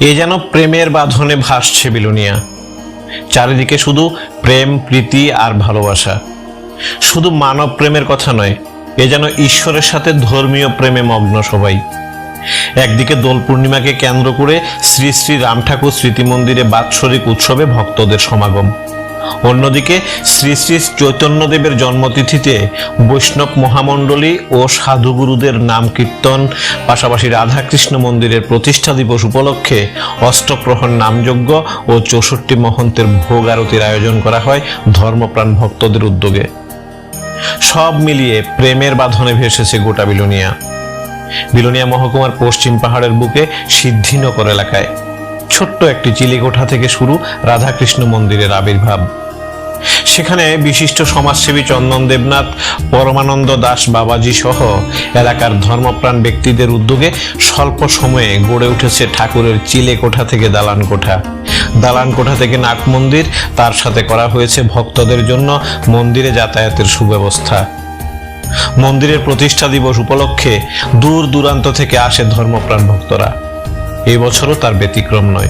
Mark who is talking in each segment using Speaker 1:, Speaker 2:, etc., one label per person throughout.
Speaker 1: এ যেন প্রেমের বাঁধনে ভাসছে বিলুনিয়া। চারিদিকে শুধু প্রেম, প্রীতি আর ভালোবাসা। শুধু মানব প্রেমের কথা নয়, এ যেন ঈশ্বরের সাথে ধর্মীয় প্রেমে মগ্ন সবাই। একদিকে দোল পূর্ণিমাকে কেন্দ্র করে শ্রী শ্রী রাম ঠাকুর স্মৃতি মন্দিরে বাৎসরিক উৎসবে ভক্তদের সমাগম। অন্যদিকে শ্রী শ্রী চৈতন্যদেবের জন্মতিথিতে বৈষ্ণব মহামণ্ডলী ও সাধুগুরুদের নাম কীর্তন, পাশাপাশি রাধাকৃষ্ণ মন্দিরের প্রতিষ্ঠা দিবস উপলক্ষে অষ্টপ্রহণ নামযজ্ঞ ও চৌষট্টি মহন্তের ভোগ আরতির আয়োজন করা হয় ধর্মপ্রাণ ভক্তদের উদ্যোগে। সব মিলিয়ে প্রেমের বাঁধনে ভেসেছে গোটা বিলুনিয়া। বিলোনিয়া মহকুমার পশ্চিম পাহাড়ের বুকে সিদ্ধিনগর এলাকায়। ছোট্ট একটি চিলেকোঠা থেকে শুরু রাধাকৃষ্ণ মন্দিরের আবির্ভাব। সেখানে বিশিষ্ট সমাজসেবী চন্দন দেবনাথ, পরমানন্দ দাস বাবাজি সহ এলাকার ধর্মপ্রাণ ব্যক্তিদের উদ্যোগে স্বল্প সময়ে গড়ে উঠেছে ঠাকুরের চিলে কোঠা থেকে দালান কোঠা দালান কোঠা থেকে নাট মন্দির, তার সাথে করা হয়েছে ভক্তদের জন্য মন্দিরে যাতায়াতের সুব্যবস্থা। মন্দিরের প্রতিষ্ঠা দিবস উপলক্ষে দূর দূরান্ত থেকে আসে ধর্মপ্রাণ ভক্তরা। এই বছরও তার ব্যতিক্রম নয়।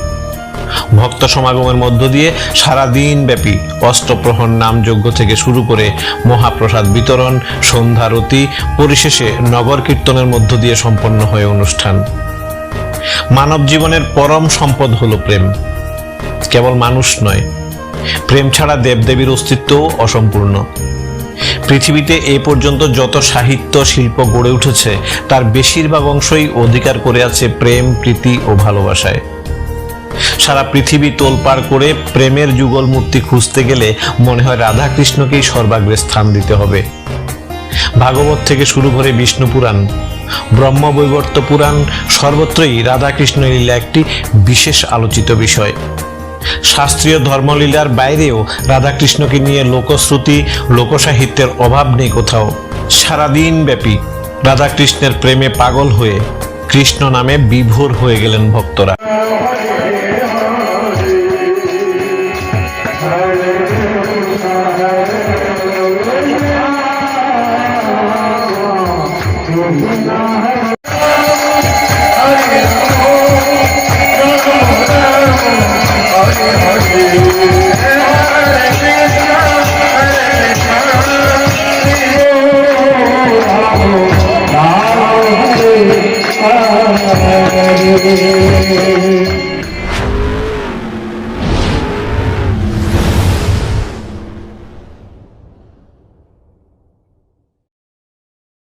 Speaker 1: ভক্ত সমাগমের মধ্য দিয়ে সারা দিন ব্যাপী অষ্টপ্রহর নামযজ্ঞ থেকে শুরু করে মহাপ্রসাদ বিতরণ সন্ধ্যারতি পরিশেষে নগর কীর্তনের মধ্য দিয়ে সম্পন্ন হয় অনুষ্ঠান। মানব জীবনের পরম সম্পদ হল প্রেম। কেবল মানুষ নয়, প্রেম ছাড়া দেবদেবীর অস্তিত্বও অসম্পূর্ণ। পৃথিবীতে এ পর্যন্ত যত সাহিত্য শিল্প গড়ে উঠেছে, তার বেশিরভাগ অংশই অধিকার করে আছে প্রেম, প্রীতি ও ভালোবাসায়। সারা পৃথিবী তোলপাড় করে প্রেমের যুগল মূর্তি খুঁজতে গেলে মনে হয় রাধা কৃষ্ণকেই সর্বাগ্রে স্থান দিতে হবে। ভাগবত থেকে শুরু করে বিষ্ণু পুরাণ, ব্রহ্মবৈবর্ত পুরাণ সর্বত্রই রাধাকৃষ্ণ লীলা একটি বিশেষ আলোচিত বিষয়। শাস্ত্রীয় ধর্মলীলার বাইরেও রাধাকৃষ্ণকে নিয়ে লোকশ্রুতি, লোকসাহিত্যের অভাব নেই কোথাও। সারাদিন ব্যাপী রাধাকৃষ্ণের প্রেমে পাগল হয়ে কৃষ্ণ নামে বিভোর হয়ে গেলেন ভক্তরা।
Speaker 2: রে